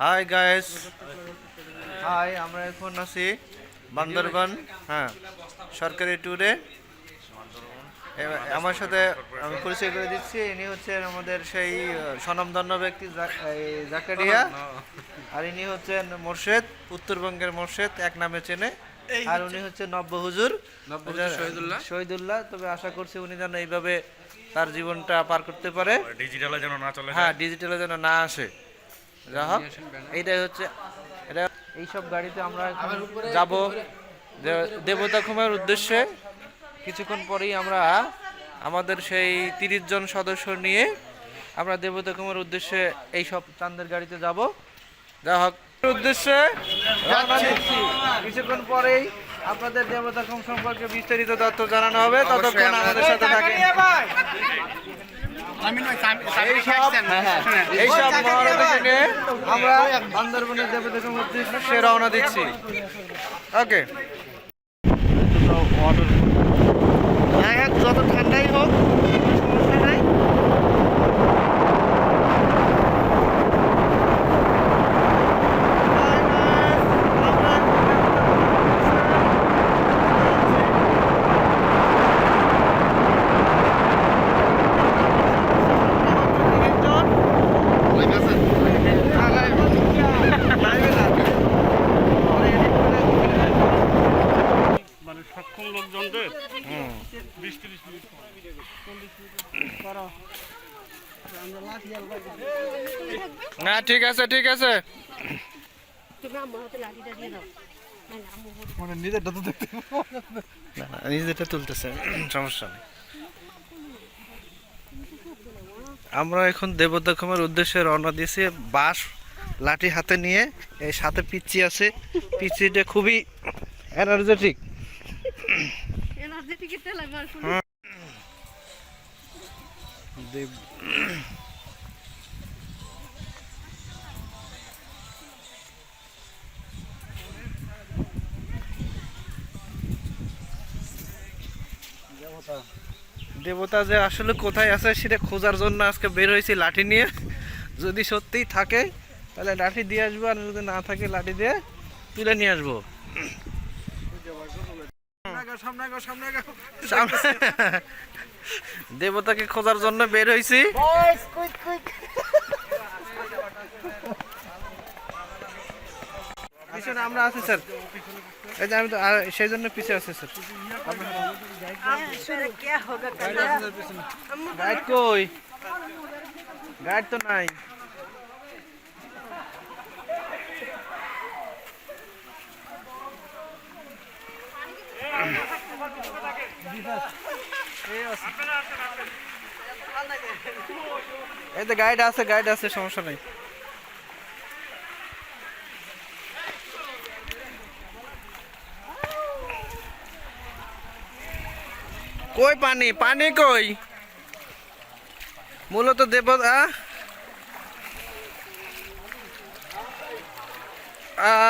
Hi guys hi আমরা এখন আছি বান্দরবান হ্যাঁ সরকারি ট্যুরে আমার সাথে আমি পরিচয় করে দিচ্ছি ইনি হচ্ছেন আমাদের সেই স্বনামধন্য ব্যক্তি জাকারিয়া। আর ইনি হচ্ছেন মোর্শেদ উত্তরবঙ্গের মোর্শেদ এক নামে চেনে। আর উনি হচ্ছে নব্য হুজুর। শহীদুল্লাহ। শহীদুল্লাহ তবে আশা করছি উনি যেন এইভাবে তার জীবনটা পার করতে পারে। ডিজিটালে যেন না চলে হ্যাঁ ডিজিটালে যেন না আসে। যা হোক এইটাই হচ্ছে এটা এইসব গাড়িতে আমরা যাব। দেবতা খুমের উদ্দেশ্যে। কিছুক্ষণ পরেই আমরা আমাদের সেই তিরিশ জন সদস্য নিয়ে আমরা দেবতা খুমের উদ্দেশ্যে এই সব চান্দের গাড়িতে যাব। যা হোক উদ্দেশ্যে কিছুক্ষণ পরেই আপনাদের দেবতা খুম সম্পর্কে বিস্তারিত তথ্য জানানো হবে। ততক্ষণ আমাদের সাথে থাকেন। আমরা বান্দরবনের সে রওনা দিচ্ছি। ওকে যত ঠান্ডাই হোক সমস্যা নাই মানে সক্ষম লোকজনদের বিশ তিরিশ মিনিট না ঠিক আছে ঠিক আছে। মানে তুলতেছে সমস্যা নেই। আমরা এখন দেবদক্ষমের উদ্দেশ্যে রওনা দিয়েছি বাঁশ লাঠি হাতে নিয়ে এই সাথে পিচ্ছি আছে। পিচ্ছিটা খুবই এনার্জেটিক আমার শুনে দেব দেবতা যে আসলে কোথায় আছে সেটা খোঁজার জন্য আজকে বের হয়েছি লাঠি নিয়ে। যদি সত্যিই থাকে, তাহলে লাঠি দিয়ে আসব, আর যদি না থাকে লাঠি দিয়ে তুলে নিয়ে আসব। দেবতাকে খোঁজার জন্য বের হয়েছি। পিছনে আমরা আছি, স্যার। এই যে আমি তো সেই জন্য পিছিয়ে আছি, স্যার। গাইড কই? গাইড তো নাই। এই তো গাইড আছে গাইড আছে, সমস্যা নেই। কই পানি? পানি কই? মূলত দেবতা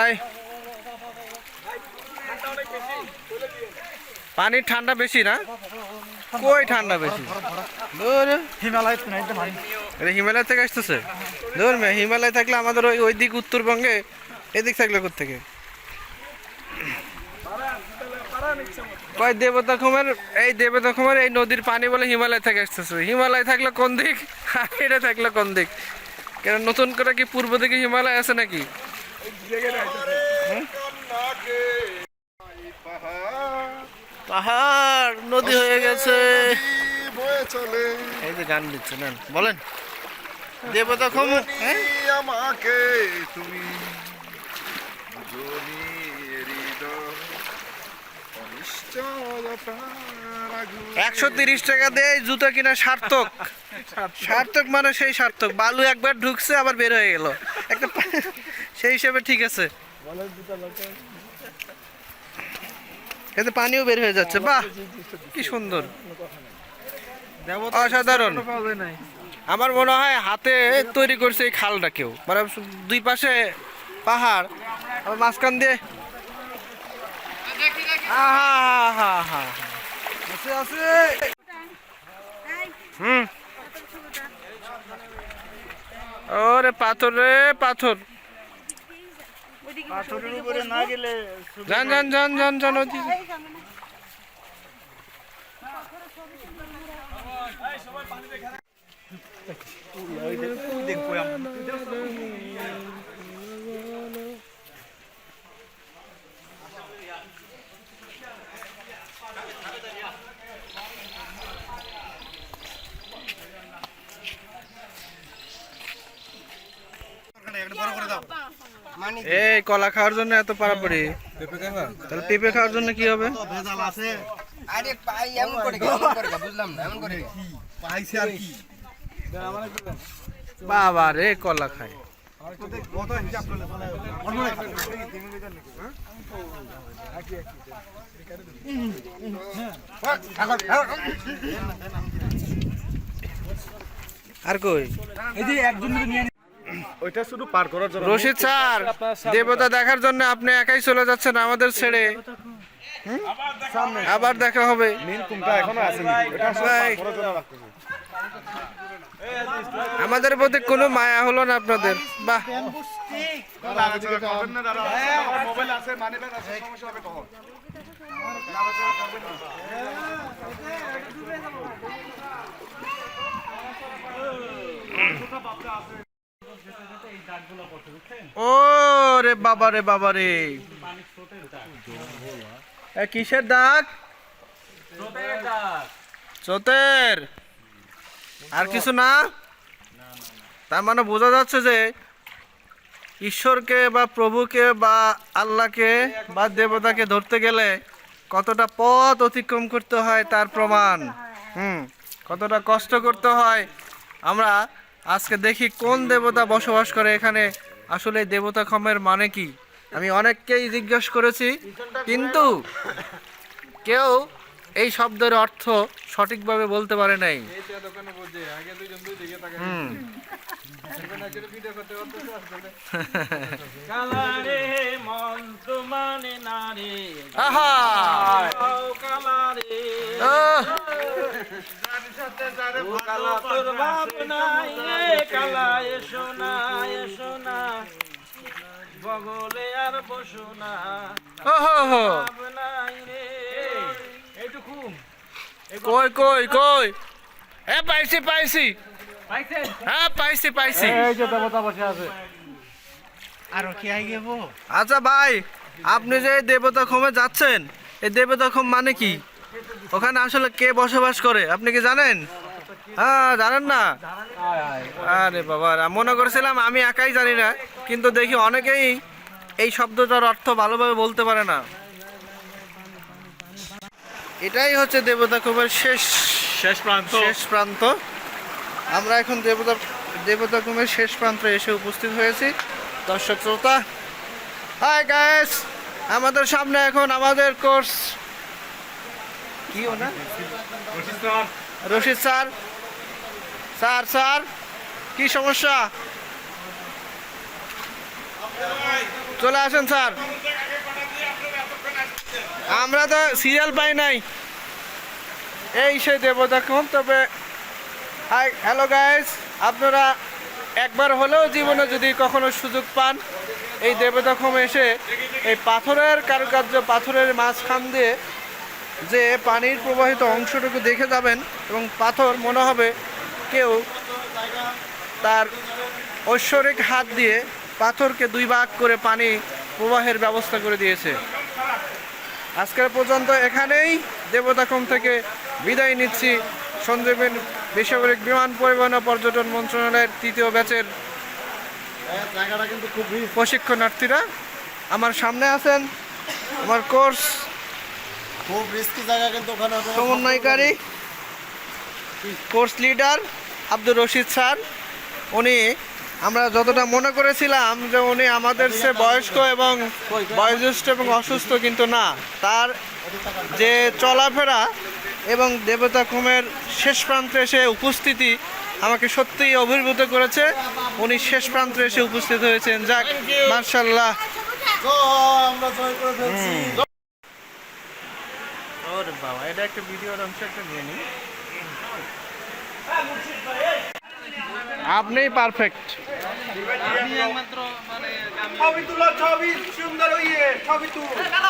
আয়। পানি ঠান্ডা বেশি না? কই ঠান্ডা বেশি? হিমালয় হিমালয় থেকে আসতেছে? ধর হিমালয় থাকলে আমাদের ওই ওই দিক উত্তরবঙ্গে, এদিক থাকলে থেকে কয় দেবতা কুমার? এই দেবতা কুমার এই নদীর পানি বলে হিমালয় থেকে আসতেছে। হিমালয় থাকলে কোন দিক? আর এটা থাকলে কোন দিক? কেন নতুন করে কি পূর্ব দিকে হিমালয় আছে নাকি? পাহাড় নদী হয়ে গেছে। এই যে গান দিচ্ছে নেন বলেন। দেবতা খুম হ্যাঁ? আমাকে তুমি একশো তিরিশ টাকা দিয়ে জুতা কিনা সার্থক। সার্থক মানে সেই সার্থক। বালু একবার ঢুকছে, আবার বের হয়ে গেল। একটা সেই হিসেবে ঠিক আছে। এতে পানিও বের হয়ে যাচ্ছে। বাহ, কি সুন্দর। অসাধারণ। আমার মনে হয় হাতে তৈরি করছে এই খালটা কেউ। মানে দুই পাশে পাহাড় মাঝখান দিয়ে আছে আছে হুম ওরে পাথর রে পাথর ওইদিকে পাথরের উপরে না গেলে যান যান যান যান যান ওদিকে। এই কলা খাওয়ার জন্য এত পারাপারি। তাহলে পেঁপে খাওয়ার জন্য কি হবে? আরে পাই এমন করে কি, এমন করে কি, বুঝলাম না এমন করে কি? বাবা রে কলা খায়। আর কই? ওইটা শুধু পার করার জন্য। রশিদ স্যার দেবতা দেখার জন্য আপনি একাই চলে যাচ্ছেন আমাদের ছেড়ে। আবার দেখা হবে। আমাদের প্রতি কোনো মায়া হলো না আপনাদের। বাহ। ও রে বাবা রে বাবা রে। কিসের দাগ? চোতের। আর কিছু না? তার মানে বোঝা যাচ্ছে যে ঈশ্বরকে বা প্রভুকে বা আল্লাহকে বা দেবতাকে ধরতে গেলে কতটা পথ অতিক্রম করতে হয় তার প্রমাণ। হুম, কতটা কষ্ট করতে হয়। আমরা আজকে দেখি কোন দেবতা বসবাস করে এখানে। আসলে দেবতা খমের মানে কি? আমি অনেককেই জিজ্ঞেস করেছি কিন্তু কেউ এই শব্দের অর্থ সঠিকভাবে বলতে পারে নাই। আহা! কালা তোর বাপ নাই কালা এসো না এসো না। বগলে আর বসো না। ওহো হো। বাপ নাই রে। এইটুকু। কই কই কই? এ পাইছি পাইছি। হ্যাঁ পাইছি পাইছি। এই যে দেবতা বসে আছে। আচ্ছা ভাই আপনি যে দেবতা খমে যাচ্ছেন এই দেবতা খম মানে কি? ওখানে আসলে কে বসবাস করে? আপনি কি জানেন? হ্যাঁ জানেন না? আরে বাবা আমি মনে করেছিলাম আমি একাই জানি না কিন্তু দেখি অনেকেই এই শব্দটার অর্থ ভালোভাবে বলতে পারে না। এটাই হচ্ছে দেবতা খমের শেষ শেষ প্রান্ত। শেষ প্রান্ত। আমরা এখন দেবতা দেবতা কুমের শেষ প্রান্তে এসে উপস্থিত হয়েছি। দর্শক শ্রোতা হাই গাইস আমাদের সামনে এখন আমাদের কোর্স কি ও না রশিদ স্যার। স্যার স্যার কি সমস্যা? চলে আসেন স্যার। আমরা তো সিরিয়াল পাই নাই। এই সে দেবতা কুম তবে হাই হ্যালো গাইস আপনারা একবার হলেও জীবনে যদি কখনো সুযোগ পান এই দেবতাখম এসে এই পাথরের কারুকার্য পাথরের মাঝখান দিয়ে যে পানির প্রবাহিত অংশটুকু দেখে যাবেন এবং পাথর মনে হবে কেউ তার ঐশ্বরিক হাত দিয়ে পাথরকে দুই ভাগ করে পানি প্রবাহের ব্যবস্থা করে দিয়েছে। আজকের পর্যন্ত এখানেই দেবতাখম থেকে বিদায় নিচ্ছি। সঞ্জীবন বেসামরিক বিমান পরিবহন পর্যটন মন্ত্রণালয়ের তৃতীয় ব্যাচের প্রশিক্ষণার্থীরা আমার সামনে আছেন। আমার কোর্স খুব রিস্কি জায়গা কিন্তু ওখানে সমন্বয়কারী course leader Abdur Rashid sir উনি আমরা যতটা মনে করেছিলাম যে উনি আমাদের সে বয়স্ক এবং বয়োজ্যেষ্ঠ এবং অসুস্থ কিন্তু না। তার যে চলাফেরা এবং দেবতা কুমের শেষ প্রান্তে এসে উপস্থিতি আমাকে সত্যিই অভিভূত করেছে। উনি শেষ প্রান্তে এসে উপস্থিত হয়েছেন। যাক মার্শাল্লাহ আমরা জয় করে ফেলছি। ওরে বাবা এটা একটা ভিডিওর অংশ একটা নিয়ে নিই। আপনিই পারফেক্ট মানে ছবি তুলো ছবি সুন্দর হইয়ে ছবি তুল।